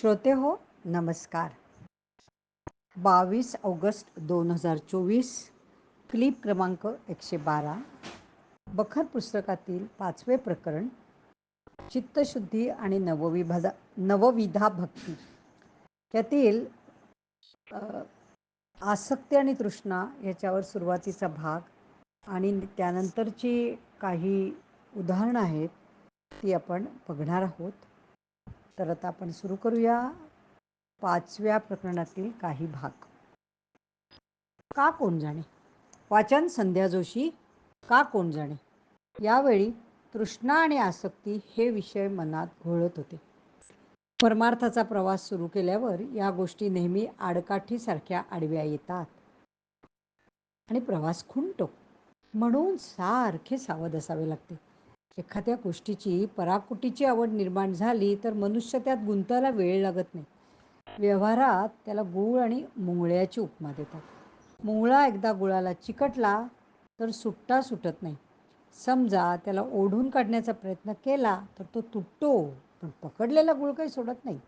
श्रोते हो नमस्कार. बावीस ऑगस्ट दोन हजार चोवीस क्लिप क्रमांक एकशे बारा बखर पुस्तकातील पाचवे प्रकरण चित्तशुद्धी आणि नवविभादा नवविधा भक्ती. यातील आसक्ती आणि तृष्णा याच्यावर सुरुवातीचा भाग आणि त्यानंतरची काही उदाहरणं आहेत ती आपण बघणार आहोत. तर आता आपण सुरू करूया पाचव्या प्रकरणातील काही भाग. का कोण जाणे? वाचन संध्या जोशी का कोण जाणे? यावेळी तृष्णा आणि आसक्ती हे विषय मनात घोळत होते. परमार्थाचा प्रवास सुरू केल्यावर या गोष्टी नेहमी आडकाठीसारख्या आडव्या येतात. आणि प्रवास खुंटो म्हणून सारखे सावध असावे लागते. एखाद्या गोष्टीची पराकुटीची आवड निर्माण झाली तर मनुष्य त्यात गुंतायला वेळ लागत नाही. व्यवहारात त्याला गुळ आणि मुंगळ्याची उपमा देतात. मुंगळा एकदा गुळाला चिकटला तर सुट्टा सुटत नाही. समजा त्याला ओढून काढण्याचा प्रयत्न केला तर तो तुटतो पण पकडलेला गुळ काही सोडत नाही.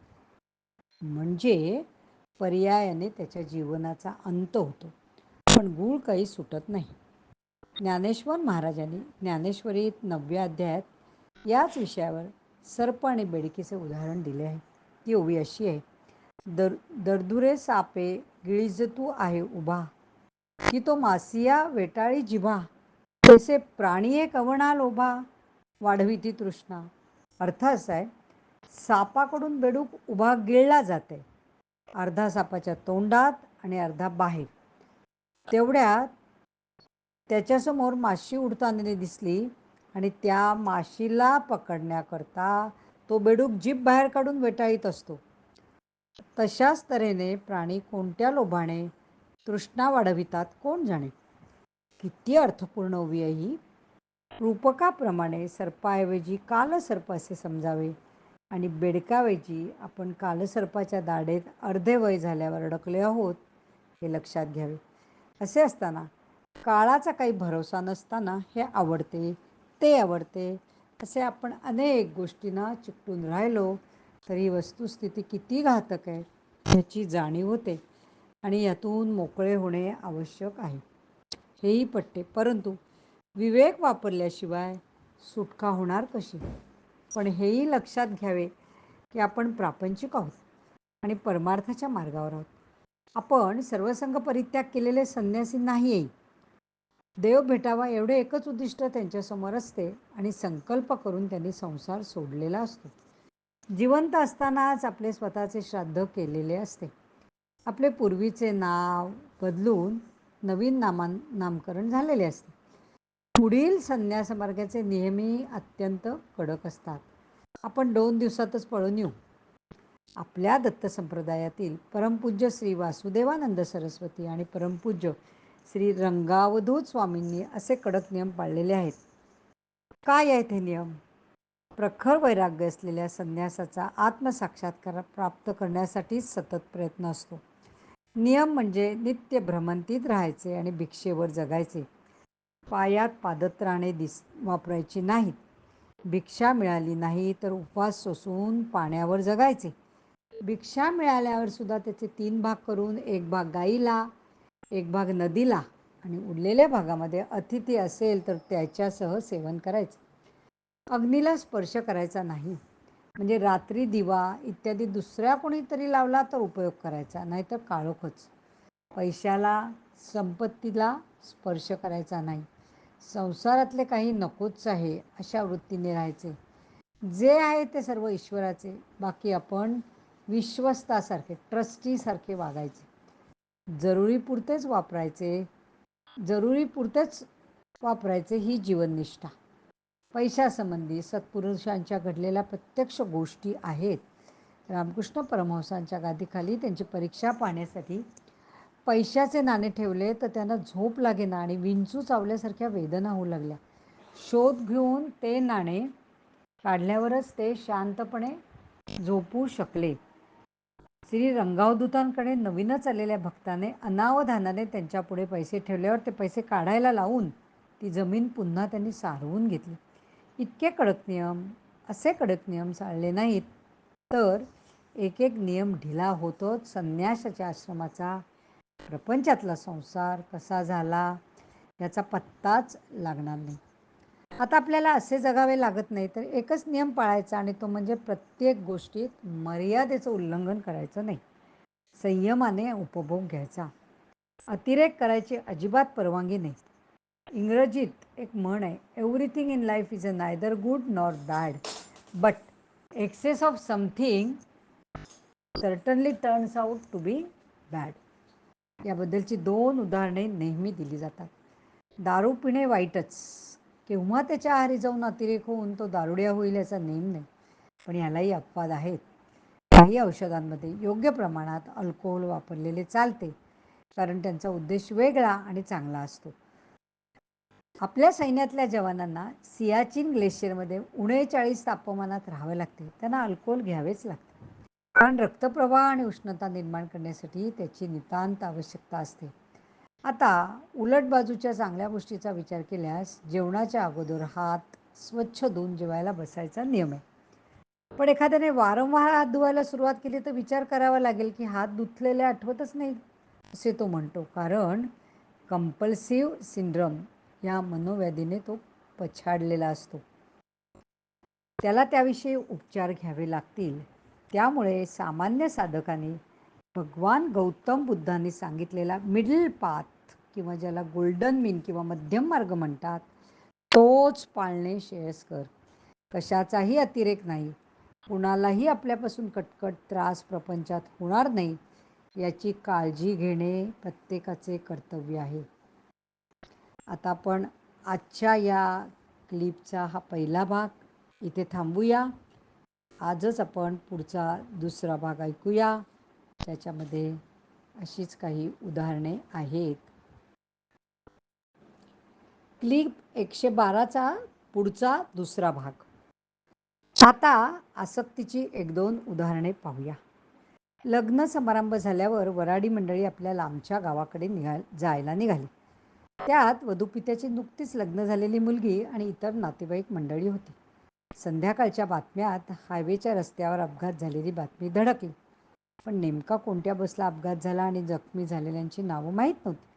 म्हणजे पर्यायाने त्याच्या जीवनाचा अंत होतो. पण गुळ काही सुटत नाही. ज्ञानेश्वर महाराजांनी ज्ञानेश्वरीत नवव्या अध्यायात याच विषयावर सर्प आणि बेडकीचे उदाहरण दिले आहे. ती ओवी अशी आहे. दर दरदुरे सापे गिळिजतू आहे उभा. की तो मासिया वेटाळी जिभा. तसे प्राणी एक अवणा लोभा. वाढवी ती तृष्णा. अर्थ असा आहे सापाकडून बेडूक उभा गिळला जाते. अर्धा सापाच्या तोंडात आणि अर्धा बाहेर. तेवढ्यात त्याच्यासमोर माशी उडताना दिसली आणि त्या माशीला पकडण्याकरता तो बेडूक जीभ बाहेर काढून वेटाळीत असतो. तशाच तऱ्हेने प्राणी कोणत्या लोभाने तृष्णा वाढवितात कोण जाणे? किती अर्थपूर्ण ओवी आहे ही. रूपकाप्रमाणे सर्पाऐवजी कालसर्प असे समजावे आणि बेडकाऐवजी आपण कालसर्पाच्या दाढेत अर्धे वय झाल्यावर अडकले आहोत हे लक्षात घ्यावे. असे असताना काळाचा काही भरोसा नसताना हे आवडते ते आवडते असे आपण अनेक गोष्टींना चिकटून राहिलो तरी वस्तुस्थिती किती घातक आहे ह्याची जाणीव होते आणि यातून मोकळे होणे आवश्यक आहे. हेही पटते परंतु विवेक वापरल्याशिवाय सुटका होणार कशी? पण हेही लक्षात घ्यावे की आपण प्रापंचिक आहोत आणि परमार्थाच्या मार्गावर आहोत. आपण सर्वसंग परित्याग केलेले संन्यासी नाही देव भेटावा एवढे एकच उद्दिष्ट त्यांच्यासमोर असते आणि संकल्प करून त्यांनी संसार सोडलेला असतो. जिवंत असतानाच आपले स्वतःचे श्राद्ध केलेले असते. आपले पूर्वीचे नाव बदलून नवीन नामान नामकरण झालेले असते. पुढील संन्यासमार्गाचे नियमही नेहमी अत्यंत कडक असतात. आपण दोन दिवसातच पळून येऊ. आपल्या दत्त संप्रदायातील परमपूज्य श्री वासुदेवानंद सरस्वती आणि परमपूज्य श्री रंगावधूत स्वामींनी असे कडक नियम पाळलेले आहेत. काय आहेत हे नियम? प्रखर वैराग्य असलेल्या संन्यासाचा आत्मसाक्षात्कार प्राप्त करण्यासाठी सतत प्रयत्न असतो. नियम म्हणजे नित्य भ्रमंतीत राहायचे आणि भिक्षेवर जगायचे. पायात पादत्राणे दिस वापरायची नाहीत. भिक्षा मिळाली नाही तर उपवास सोसून पाण्यावर जगायचे. भिक्षा मिळाल्यावर सुद्धा त्याचे तीन भाग करून एक भाग गाईला एक भाग नदीला आणि उरलेल्या भागामध्ये अतिथी असेल तर त्याच्यासह सेवन करायचं. अग्नीला स्पर्श करायचा नाही. म्हणजे रात्री दिवा इत्यादी दुसऱ्या कोणीतरी लावला तर उपयोग करायचा नाहीतर काळोखच. पैशाला संपत्तीला स्पर्श करायचा नाही. संसारातले काही नकोच आहे अशा वृत्तीने राहायचे. जे आहे ते सर्व ईश्वराचे. बाकी आपण विश्वस्तासारखे ट्रस्टीसारखे वागायचे. जरुरीपुरतेच वापरायचे जरुरीपुरतेच वापरायचे ही जीवननिष्ठा. पैशासंबंधी सत्पुरुषांच्या घडलेल्या प्रत्यक्ष गोष्टी आहेत. रामकृष्ण परमहंसांच्या गादीखाली त्यांची परीक्षा पाहण्यासाठी पैशाचे नाणे ठेवले तर त्यांना झोप लागेना आणि विंचू चावल्यासारख्या वेदना होऊ लागल्या. शोध घेऊन ते नाणे काढल्यावरच ते शांतपणे झोपू शकले. श्री रंगावदूतांकडे नवीनच आलेल्या भक्ताने अनावधानाने त्यांच्यापुढे पैसे ठेवल्यावर ते पैसे काढायला लावून ती जमीन पुन्हा त्यांनी सारवून घेतली. इतके कडक नियम असे कडक नियम चालले नाहीत. तर एक एक नियम ढिला होतोच. संन्यासाच्या आश्रमाचा प्रपंचातला संसार कसा झाला याचा पत्ताच लागणार नाही. आता आपल्याला असे जगावे लागत नाही तर एकच नियम पाळायचा आणि तो म्हणजे प्रत्येक गोष्टीत मर्यादेचं उल्लंघन करायचं नाही. संयमाने उपभोग घ्यायचा. अतिरेक करायची अजिबात परवानगी नाही. इंग्रजीत एक म्हण आहे everything in life is a neither good nor bad but excess of something certainly turns out to be bad याबद्दलची दोन उदाहरणे नेहमी दिली जातात. दारू पिणे वाईटच. केव्हा त्याच्या आहारी जाऊन अतिरेक होऊन तो दारुड्या होईल याचा नेम नाही. पण यालाही अपवाद आहेत. काही औषधांमध्ये योग्य प्रमाणात अल्कोहोल वापरलेले चालते कारण त्यांचा उद्देश वेगळा आणि चांगला असतो. आपल्या सैन्यातल्या जवानांना सियाचीन ग्लेशियरमध्ये उणेचाळीस तापमानात राहावे लागते. त्यांना अल्कोहोल घ्यावेच लागते. कारण रक्तप्रवाह आणि उष्णता निर्माण करण्यासाठी त्याची नितांत आवश्यकता असते. आता उलट बाजूच्या चांगल्या गोष्टीचा विचार केल्यास जेवणाच्या अगोदर हात स्वच्छ धुवून जेवायला बसायचा नियम आहे. पण एखाद्याने वारंवार हात धुवायला सुरुवात केली तर विचार करावा लागेल की हात धुतलेले आठवतच नाही असे तो म्हणतो. कारण कंपल्सिव्ह सिंड्रम या मनोव्याधीने तो पछाडलेला असतो. त्याला त्याविषयी उपचार घ्यावे लागतील. त्यामुळे सामान्य साधकांनी भगवान गौतम बुद्धांनी सांगितलेला मिडल पाथ किंवा ज्याला गोल्डन मीन किंवा मध्यम मार्ग म्हणतात तोच पाळणे श्रेयस्कर. कशाचाही अतिरेक नाही कुणालाही आपल्यापासून कटकट त्रास प्रपंचात होणार नाही याची काळजी घेणे प्रत्येकाचे कर्तव्य आहे. आता आपण आजच्या या क्लिपचा हा पहिला भाग इथे थांबूया. आजच आपण पुढचा दुसरा भाग ऐकूया. त्याच्यामध्ये अशीच काही उदाहरणे आहेत. क्लिप एकशे बाराचा पुढचा दुसरा भाग. आता आसक्तीची एक दोन उदाहरणे पाहूया. लग्न समारंभ झाल्यावर वराडी मंडळी आपल्या लांबच्या गावाकडे निघा जायला निघाली. त्यात वधूपित्याची नुकतीच लग्न झालेली मुलगी आणि इतर नातेवाईक मंडळी होती. संध्याकाळच्या बातम्यात हायवेच्या रस्त्यावर अपघात झालेली बातमी धडकली. पण नेमका कोणत्या बसला अपघात झाला आणि जखमी झालेल्यांची नावं माहीत नव्हती.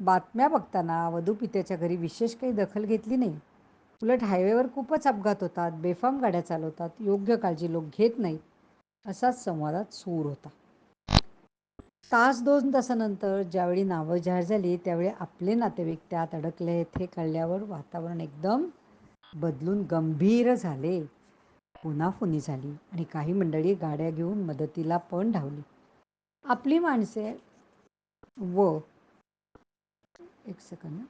बातम्या बघताना वधूपित्याच्या घरी विशेष काही दखल घेतली नाही. उलट हायवेवर खूपच अपघात होतात बेफाम गाड्या चालवतात योग्य काळजी लोक घेत नाहीत असाच संवादात सूर होता. तास दोन तासानंतर ज्यावेळी नावं जाहीर झाली त्यावेळी आपले नातेवाईक त्यात अडकले आहेत हे कळल्यावर वातावरण एकदम बदलून गंभीर झाले. पुनाफुनी झाली आणि काही मंडळी गाड्या घेऊन मदतीला पण धावली. आपली माणसे व एक सेकंद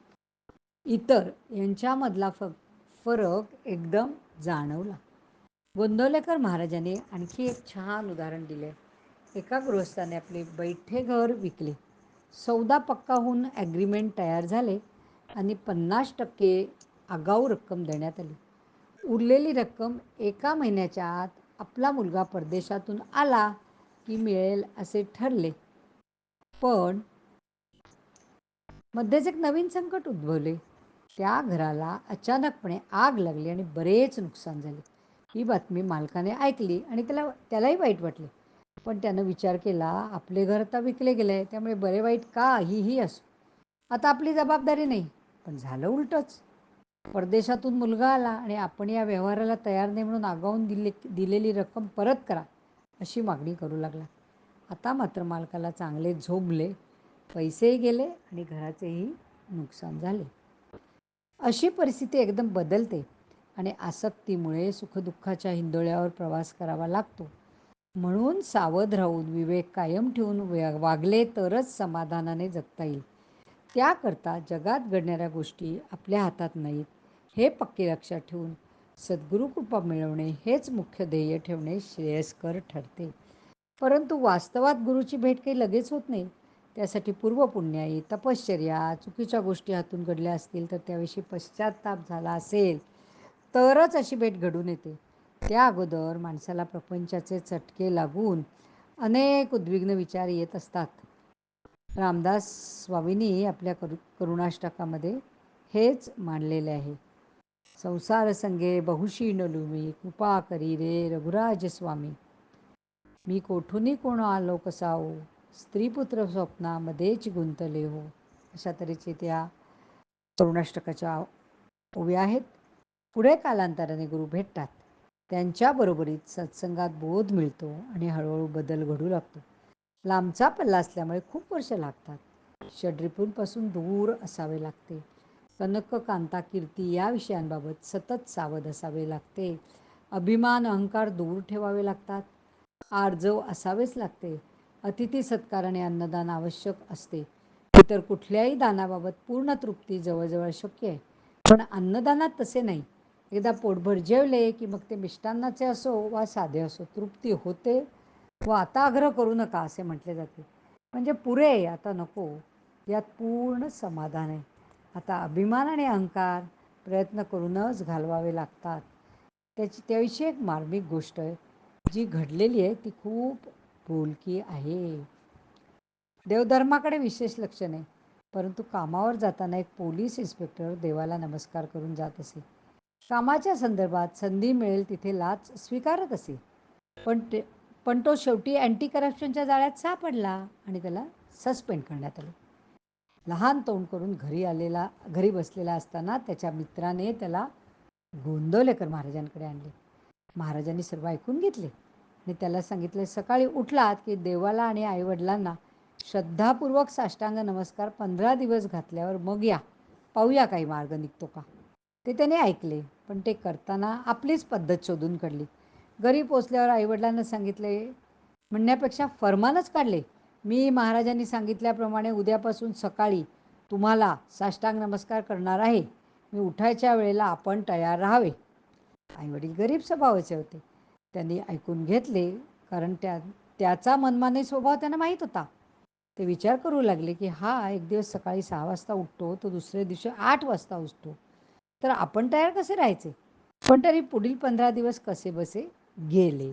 इतर यांच्यामधला फ फरक एकदम जाणवला. गोंदवलेकर महाराजांनी आणखी एक छान उदाहरण दिले. एका गृहस्थाने आपले बैठे घर विकले. सौदा पक्का होऊन ॲग्रीमेंट तयार झाले आणि पन्नास टक्के आगाऊ रक्कम देण्यात आली. उरलेली रक्कम एका महिन्याच्या आत आपला मुलगा परदेशातून आला की मिळेल असे ठरले. पण मध्येच एक नवीन संकट उद्भवले. त्या घराला अचानकपणे आग लागली आणि बरेच नुकसान झाले. ही बातमी मालकाने ऐकली आणि त्याला त्यालाही वाईट वाटले. पण त्यानं विचार केला आपले घर आता विकले गेले आहे त्यामुळे बरे वाईट का ही असो. आता आपली जबाबदारी नाही पण झालं उलटंच. परदेशातून मुलगा आला आणि आपण या व्यवहाराला तयार नाही म्हणून आगावून दिले दिलेली रक्कम परत करा अशी मागणी करू लागला. आता मात्र मालकाला चांगले झोंबले. पैसेही गेले आणि घराचेही नुकसान झाले. अशी परिस्थिती एकदम बदलते आणि आसक्तीमुळे सुखदुःखाच्या हिंदोळ्यावर प्रवास करावा लागतो. म्हणून सावध राहून विवेक कायम ठेवून वागले तरच समाधानाने जगता येईल. त्याकरता जगात घडणाऱ्या गोष्टी आपल्या हातात नाहीत हे पक्के लक्षात ठेवून सद्गुरुकृपा मिळवणे हेच मुख्य ध्येय ठेवणे श्रेयस्कर ठरते. परंतु वास्तवात गुरुची भेट काही लगेच होत नाही. त्यासाठी पूर्वपुण्याई तपश्चर्या चुकीच्या गोष्टी हातून घडल्या असतील तर त्याविषयी पश्चाताप झाला असेल तरच अशी भेट घडून येते. त्या अगोदर माणसाला प्रपंचाचे चटके लागून अनेक उद्विग्न विचार येत असतात. रामदास स्वामींनी आपल्या करू करुणाष्टकामध्ये हेच मांडलेले आहे. संसार संगे बहुशी लुमी कृपा करी रे रघुराज स्वामी. मी कोठूनही कोण आलो कसावो स्त्रीपुत्र स्वप्नामध्येच गुंतले हो. अशा तऱ्हेचे त्या तरुणाष्टकाच्या ओव्या आहेत. पुढे कालांतराने गुरु भेटतात. त्यांच्याबरोबरीत सत्संगात बोध मिळतो आणि हळूहळू बदल घडू लागतो. लांबचा पल्ला असल्यामुळे खूप वर्ष लागतात. षड्रिपूंपासून दूर असावे लागते. कनक कांता कीर्ती या विषयांबाबत सतत सावध असावे लागते. अभिमान अहंकार दूर ठेवावे लागतात. आर्जव असावेच लागते. अतिथी सत्काराने अन्नदान आवश्यक असते. इतर कुठल्याही दानाबाबत पूर्ण तृप्ती जवळजवळ शक्य आहे. पण अन्नदानात तसे नाही. एकदा पोटभर जेवले की मग ते मिष्टान्नाचे असो वा साधे असो तृप्ती होते व आता आग्रह करू नका असे म्हटले जाते. म्हणजे पुरे आता नको. यात पूर्ण समाधान आहे. आता अभिमान आणि अहंकार प्रयत्न करूनच घालवावे लागतात. त्याची त्याविषयी एक मार्मिक गोष्ट आहे. जी घडलेली आहे ती खूप बोलकी आहे. देवधर्माकडे विशेष लक्ष नाही. परंतु कामावर जाताना एक पोलीस इन्स्पेक्टर देवाला नमस्कार करून जात असे. कामाच्या संदर्भात संधी मिळेल तिथे लाच स्वीकारत असे. पण ते पण तो शेवटी अँटी करप्शनच्या जाळ्यात सापडला आणि त्याला सस्पेंड करण्यात आलं. लहान तोंड करून घरी आलेला घरी बसलेला असताना त्याच्या मित्राने त्याला गोंदवलेकर महाराजांकडे आणले. महाराजांनी सर्व ऐकून घेतले. आणि त्याला सांगितले सकाळी उठलात की देवाला आणि आईवडिलांना श्रद्धापूर्वक साष्टांग नमस्कार पंधरा दिवस घातल्यावर मग या. पाहूया काही मार्ग निघतो का. ते त्याने ऐकले पण ते करताना आपलीच पद्धत शोधून काढली. घरी पोचल्यावर आईवडिलांना सांगितले म्हणण्यापेक्षा फरमानच काढले. मी महाराजांनी सांगितल्याप्रमाणे उद्यापासून सकाळी तुम्हाला साष्टांग नमस्कार करणार आहे. मी उठायच्या वेळेला आपण तयार राहावे. आईवडील गरीब स्वभावाचे होते. त्यांनी ऐकून घेतले कारण त्या त्याचा मनमानी स्वभाव त्यांना माहीत होता. ते विचार करू लागले की हा एक दिवस सकाळी सहा वाजता उठतो तो दुसऱ्या दिवशी आठ वाजता उठतो. तर आपण तयार कसे राहायचे? पण तरी पुढील पंधरा दिवस कसे बसे? गेले.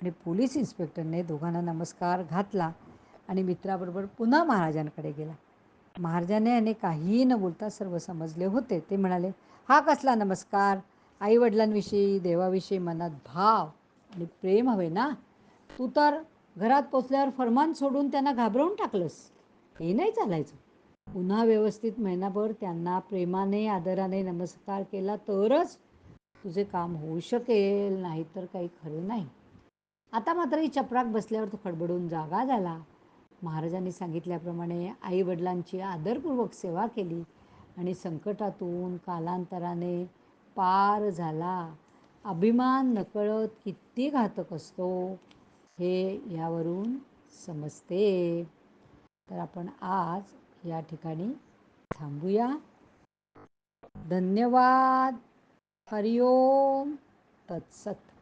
आणि पोलीस इन्स्पेक्टरने दोघांना नमस्कार घातला आणि मित्राबरोबर पुन्हा महाराजांकडे गेला. महाराजांनी याने काहीही न बोलता सर्व समजले होते. ते म्हणाले हा कसला नमस्कार. आईवडिलांविषयी देवाविषयी मनात भाव आणि प्रेम हवे ना. तू तर घरात पोचल्यावर फरमान सोडून त्यांना घाबरवून टाकलंस. हे नाही चालायचं. पुन्हा व्यवस्थित महिनाभर त्यांना प्रेमाने आदराने नमस्कार केला तरच तुझे काम होऊ शकेल नाही तर काही खरं नाही. आता मात्र ही चपराक बसल्यावर तो खडबडून जागा झाला. महाराजांनी सांगितल्याप्रमाणे आईवडिलांची आदरपूर्वक सेवा केली आणि संकटातून कालांतराने पार झाला. अभिमान नकळत किती घातक असतो हे यावरून समजते. तर आपण आज या ठिकाणी थांबूया. धन्यवाद. हरिओम. तत्सत.